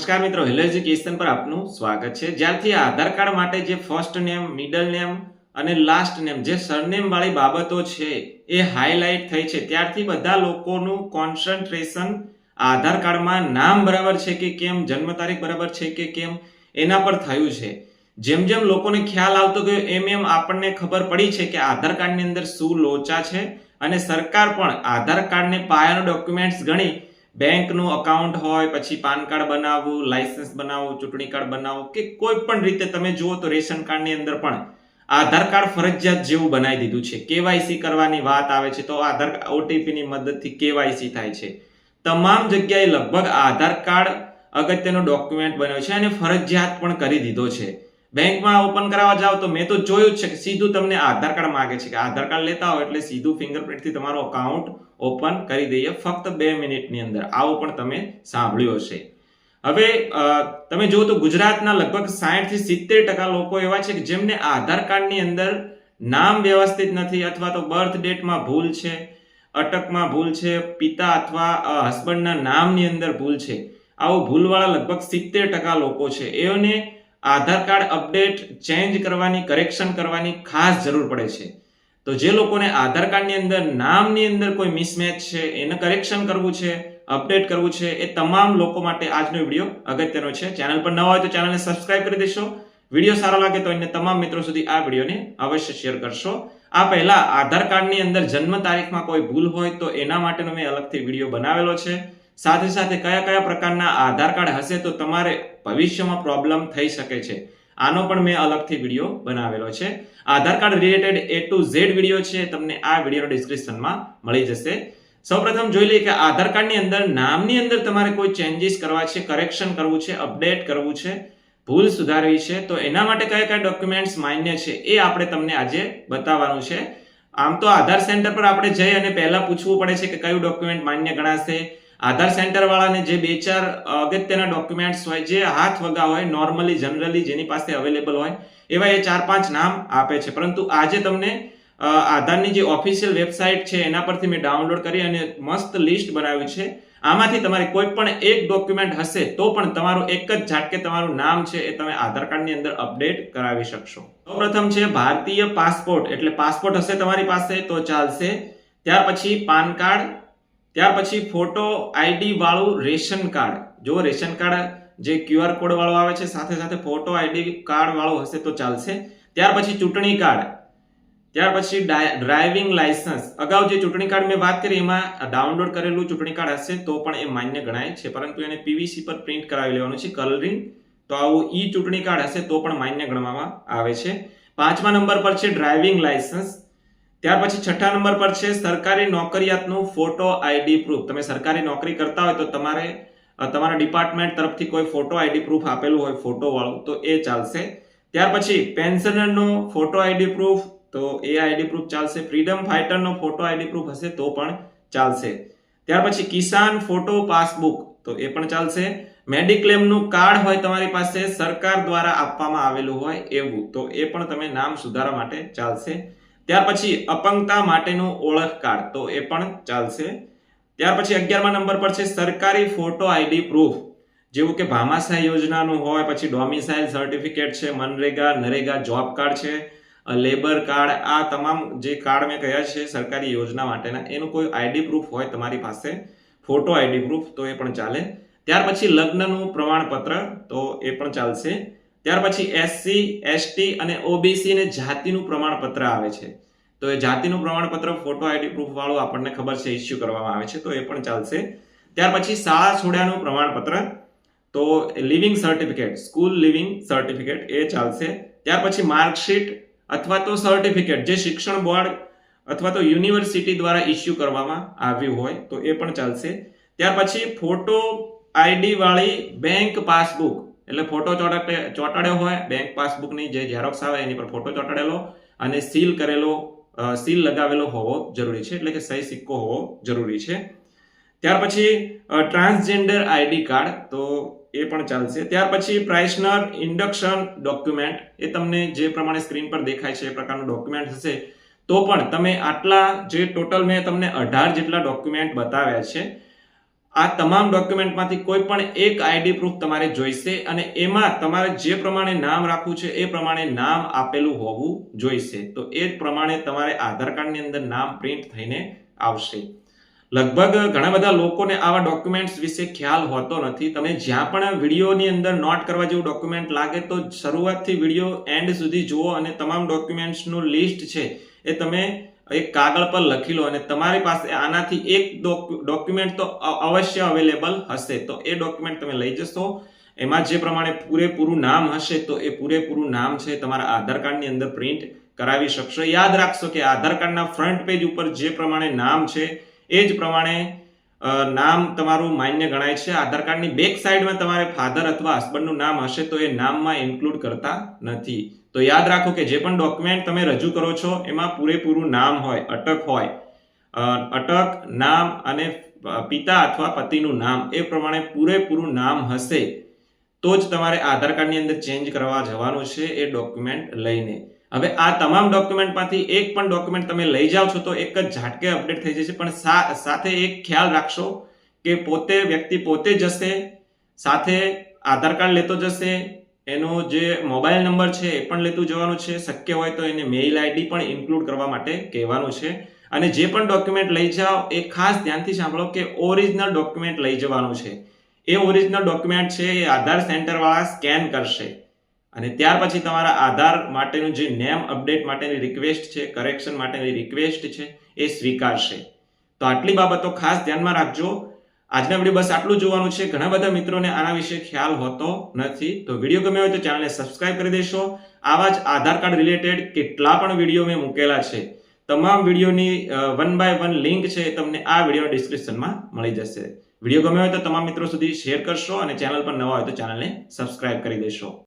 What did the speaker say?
નમસ્કાર મિત્રો hello education પર આપનું સ્વાગત છે. જ્યારથી આધાર કાર્ડ માટે જે ફર્સ્ટ નેમ મિડલ નેમ અને લાસ્ટ નેમ જે સરનેમ વાળી બાબતો છે એ હાઇલાઇટ થઈ છે. ત્યારથી બધા લોકોનું કોન્સન્ટ્રેશન આધાર કાર્ડમાં નામ બરાબર છે કે કેમ, જન્મ તારીખ બરાબર છે કે કેમ, એના પર થયું છે. જેમ જેમ લોકોને ખ્યાલ આવતો ગયો, એમ એમ આપણને ખબર પડી છે કે આધાર કાર્ડની અંદર શું લોચા છે અને સરકાર પણ આધાર કાર્ડને પાયાનો ડોક્યુમેન્ટ્સ ગણી બેંકનું અકાઉન્ટ હોય, પછી પાન કાર્ડ બનાવવું લાયસન્સ બનાવવું, ચૂંટણી કાર્ડ બનાવવું, કે કોઈ પણ રીતે તમે જુઓ તો રેશન કાર્ડની અંદર પણ આધાર કાર્ડ ફરજિયાત જેવું બનાવી દીધું છે. કેવાયસી કરવાની વાત આવે છે તો આધાર ઓટીપીની મદદથી કેવાયસી થાય છે. તમામ જગ્યાએ લગભગ આધાર કાર્ડ અગત્યનો ડોક્યુમેન્ટ બન્યો છે અને ફરજિયાત પણ કરી દીધો છે. બેંકમાં ઓપન કરાવવા જાવ તો મેં તો જોયું જ છે કે સીધું તમને આધાર કાર્ડ માંગે છે કે આધાર કાર્ડ લેતા હો એટલે સીધું ફિંગરપ્રિન્ટથી તમારો અકાઉન્ટ ઓપન કરી દઈએ ફક્ત બે મિનિટની અંદર. આવું પણ તમે સાંભળ્યું હશે. હવે તમે જુઓ તો ગુજરાતના લગભગ સાહીઠથી સિત્તેર ટકા લોકો એવા છે કે જેમને આધાર કાર્ડની અંદર નામ વ્યવસ્થિત નથી અથવા તો બર્થ ડેટમાં ભૂલ છે, અટકમાં ભૂલ છે, પિતા અથવા હસબન્ડના નામની અંદર ભૂલ છે. આવું ભૂલવાળા લગભગ સિત્તેર ટકા લોકો છે. એઓને આધાર કાર્ડ અપડેટ, ચેન્જ કરવાની કરેક્શન કરવાની ખાસ જરૂર પડે છે. તો જે લોકોને આધાર કાર્ડની અંદર નામની અંદર કોઈ મિસમેચ છે, એને કરેક્શન કરવું છે, અપડેટ કરવું છે, એ તમામ લોકો માટે આજનો વીડિયો અગત્યનો છે. ચેનલ પર નવા હોય તો ચેનલને સબસ્ક્રાઇબ કરી દેશો. વીડિયો સારો લાગે તો એને તમામ મિત્રો સુધી આ વિડીયોને અવશ્ય શેર કરશો. આ પહેલા આધાર કાર્ડની અંદર જન્મ તારીખમાં કોઈ ભૂલ હોય તો એના માટેનો મેં અલગથી વીડિયો બનાવેલો છે. સાથે સાથે કયા કયા પ્રકારના આધાર કાર્ડ હશે તો તમારે ભવિષ્યમાં પ્રોબ્લેમ થઈ શકે છે. આનો પણ મેં અલગથી વીડિયો બનાવેલો છે. Aadhaar card related A to Z video છે. તમને આ વીડિયો ડિસ્ક્રિપ્શનમાં મળી જશે. સૌપ્રથમ જોઈ લઈએ કે આધાર કાર્ડની અંદર નામની અંદર તમારે કોઈ ચેન્જીસ કરવા છે કરેક્શન કરવું છે અપડેટ કરવું છે, ભૂલ સુધારવી છે. તો એના માટે કયા કયા ડોક્યુમેન્ટ્સ માન્ય છે એ આપણે તમને આજે બતાવવાનું છે. આમ તો આધાર સેન્ટર પર આપણે જઈ અને પહેલા પૂછવું પડે છે કે કયું ડોક્યુમેન્ટ માન્ય ગણાશે. આધાર સેન્ટર વાળાને જે બે ચાર અગત્યના ડોક્યુમેન્ટ્સ હોય, જે હાથ વગા હોય નોર્મલી જનરલી જેની પાસે અવેલેબલ હોય, એવા એ ચાર પાંચ નામ આપે છે. પરંતુ આજે તમને આધારની જે ઓફિશિયલ વેબસાઇટ છે, એના પરથી મેં ડાઉનલોડ કરી અને મસ્ત લિસ્ટ બનાવ્યું છે. આમાંથી તમારે કોઈ પણ એક ડોક્યુમેન્ટ હશે, તો પણ તમારું એક જ ઝાટકે તમારું નામ છે એ તમે આધાર કાર્ડની અંદર અપડેટ કરાવી શકશો. સૌપ્રથમ છે ભારતીય પાસપોર્ટ. એટલે પાસપોર્ટ હશે તમારી પાસે તો ચાલશે. ત્યાર પછી પાન કાર્ડ ત્યાર પછી ફોટો આઈડી વાળું રેશન કાર્ડ. જો રેશન કાર્ડ જે ક્યુઆર કોડ વાળો આવે છે, સાથે સાથે ફોટો આઈડી કાર્ડ વાળો હશે તો ચાલશે. ત્યાર પછી ચૂંટણી કાર્ડ. ત્યાર પછી ડ્રાઇવિંગ લાયસન્સ અગાઉ જે ચૂંટણી કાર્ડ મેં વાત કરી, એમાં ડાઉનલોડ કરેલું ચૂંટણી કાર્ડ હશે તો પણ એ માન્ય ગણાય છે, પરંતુ એને પીવીસી પર પ્રિન્ટ કરાવી લેવાનું છે, કલરિંગ. તો આવું ઈ ચૂંટણી કાર્ડ હશે તો પણ માન્ય ગણવામાં આવે છે. પાંચમા નંબર પર છે ડ્રાઇવિંગ લાયસન્સ ત્યાર પછી છઠ્ઠા નંબર પર છે સરકારી નોકરિયાતનું ફોટો આઈડી પ્રૂફ. તમે સરકારી નોકરી કરતા હોય તો તમારે તમારા ડિપાર્ટમેન્ટ તરફથી કોઈ ફોટો આઈડી પ્રૂફ આપેલું હોય, ફોટોવાળું, તો એ ચાલશે. ત્યાર પછી પેન્શનરનો ફોટો આઈડી પ્રૂફ, તો એ આઈડી પ્રૂફ ચાલશે. ફ્રીડમ ફાઇટરનો ફોટો આઈડી પ્રૂફ હશે, તો પણ ચાલશે. ત્યાર પછી કિસાન ફોટો પાસબુક, તો એ પણ ચાલશે. મેડિક્લેમનું કાર્ડ હોય તમારી પાસે સરકાર દ્વારા આપવામાં આવેલું હોય એવું, તો એ પણ તમે નામ સુધારવા માટે ચાલશે. ત્યાર પછી અપંગતા માટેનું ઓળખ કાર્ડ તો એ પણ ચાલશે. ત્યાર પછી અગિયારમા નંબર પર છે સરકારી ફોટો આઈડી પ્રૂફ જેવું કે ભામાશાહ યોજનાનું હોય, પછી ડોમિસાઇલ સર્ટિફિકેટ છે, મનરેગા, નરેગા જોબ કાર્ડ છે લેબર કાર્ડ આ તમામ જે કાર્ડ મેં કહ્યા છે સરકારી યોજના માટેના, એનું કોઈ આઈડી પ્રૂફ હોય તમારી પાસે ફોટો આઈડી પ્રૂફ તો એ પણ ચાલે. ત્યાર પછી લગ્નનું પ્રમાણપત્ર, તો એ પણ ચાલશે. ત્યાર પછી એસસી એસટી અને ઓબીસી ને જાતિનું પ્રમાણપત્ર આવે છે. તો એ જાતિનું પ્રમાણપત્ર ફોટો આઈડી પ્રૂફ વાળું આપણને ખબર છે ઇસ્યુ કરવામાં આવે છે, તો એ પણ ચાલશે. ત્યાર પછી શાળા છોડ્યાનું પ્રમાણપત્ર, તો leaving certificate school leaving certificate એ ચાલશે. ત્યાર પછી માર્કશીટ અથવા તો સર્ટિફિકેટ જે શિક્ષણ બોર્ડ અથવા તો યુનિવર્સિટી દ્વારા ઇસ્યુ કરવામાં આવ્યું હોય, તો એ પણ ચાલશે. ત્યાર પછી ફોટો આઈડી વાળી બેંક પાસબુક એટલે ફોટો ચોટાડે ચોટાડ્યો હોય બેંક પાસબુકની જે ઝેરોક્સ આવે એની પર ફોટો ચોટાડેલો અને સીલ કરેલો સીલ લગાવેલો હોવો જરૂરી છે. એટલે કે સહી સિક્કો હોવો જરૂરી છે. ત્યાર પછી ટ્રાન્સજેન્ડર આઈડી કાર્ડ તો એ પણ ચાલશે. ત્યાર પછી પ્રાઇસનર ઇન્ડક્શન ડોક્યુમેન્ટ એ તમને જે પ્રમાણે સ્ક્રીન પર દેખાય છે, એ પ્રકારનું ડોક્યુમેન્ટ હશે, તો પણ તમે આટલા જે ટોટલ મેં તમને અઢાર જેટલા ડોક્યુમેન્ટ બતાવ્યા છે આ તમામ ડોક્યુમેન્ટમાંથી કોઈ પણ એક આઈડી પ્રૂફ તમારે જોઈશે અને એમાં તમારે જે પ્રમાણે નામ રાખવું છે એ પ્રમાણે નામ આપેલું હોવું જોઈશે. તો એ જ પ્રમાણે તમારે આધાર કાર્ડની અંદર નામ પ્રિન્ટ થઈને આવશે. લગભગ ઘણા બધા લોકોને આવા ડોક્યુમેન્ટ્સ વિશે ખ્યાલ હોતો નથી. તમે જ્યાં પણ વિડીયોની અંદર નોટ કરવા જેવું ડોક્યુમેન્ટ લાગે તો શરૂઆતથી વીડિયો એન્ડ સુધી જુઓ અને તમામ ડોક્યુમેન્ટ્સનું લિસ્ટ છે એ તમે એક કાગળ પર લખી લો અને તમારી પાસે આનાથી એક ડોક્યુમેન્ટ તો અવશ્ય અવેલેબલ હશે. તો એ ડોક્યુમેન્ટ તમે લઈ જશો. એમાં જે પ્રમાણે પૂરેપૂરું નામ હશે, તો એ પૂરેપૂરું નામ છે તમારા આધાર કાર્ડની અંદર પ્રિન્ટ કરાવી શકશો. યાદ રાખશો કે આધાર કાર્ડના ફ્રન્ટ પેજ ઉપર જે પ્રમાણે નામ છે, એ જ પ્રમાણે નામ તમારું માન્ય ગણાય છે. આધાર કાર્ડની બેક સાઈડમાં તમારે ફાધર અથવા હસબન્ડનું નામ હશે, તો એ નામમાં ઇન્ક્લુડ કરતા નથી. તો યાદ રાખો કે જે પણ ડોક્યુમેન્ટ તમે રજૂ કરો છો, એમાં પૂરેપૂરું નામ હોય, અટક હોય. અટક, નામ અને પિતા અથવા પતિનું નામ, એ પ્રમાણે પૂરેપૂરું નામ હશે, તો જ તમારે આધાર કાર્ડની અંદર ચેન્જ કરવા જવાનું છે એ ડોક્યુમેન્ટ લઈને. હવે આ તમામ ડોક્યુમેન્ટમાંથી એક પણ ડોક્યુમેન્ટ તમે લઈ જાઓ છો, તો એક જ ઝાટકે અપડેટ થઈ જશે, પણ સાથે એક ખ્યાલ રાખશો કે પોતે વ્યક્તિ પોતે જશે, સાથે આધાર કાર્ડ લેતો જશે એનો જે મોબાઈલ નંબર છે એ પણ લેતું જવાનું છે. શક્ય હોય તો એને મેઇલ આઈડી પણ ઇન્ક્લુડ કરવા માટે કહેવાનું છે. અને જે પણ ડોક્યુમેન્ટ લઈ જાઓ, એ ખાસ ધ્યાનથી સાંભળો કે ઓરિજિનલ ડોક્યુમેન્ટ લઈ જવાનું છે. એ ઓરિજિનલ ડોક્યુમેન્ટ છે, એ આધાર સેન્ટરવાળા સ્કેન કરશે. અને ત્યાર પછી તમારા આધાર માટેનું જે નેમ અપડેટ માટેની રિક્વેસ્ટ છે, કરેક્શન માટેની રિક્વેસ્ટ છે, એ સ્વીકારશે. તો આટલી બાબતો ખાસ ધ્યાનમાં રાખજો. આજના વીડિયો બસ આટલું જોવાનું છે. ઘણા બધા મિત્રોને આના વિશે ખ્યાલ હોતો નથી, તો વીડિયો ગમ્યો હોય તો ચેનલને સબસ્ક્રાઇબ કરી દેશો. આવા જ આધાર કાર્ડ રિલેટેડ કેટલા પણ વીડિયો મેં મૂકેલા છે. તમામ વિડીયોની વન બાય વન લિંક છે તમને આ વીડિયો ડિસ્ક્રિપ્શનમાં મળી જશે. વીડિયો ગમ્યો હોય તો તમામ મિત્રો સુધી શેર કરશો અને ચેનલ પર નવા હોય તો ચેનલને સબસ્ક્રાઇબ કરી દેશો.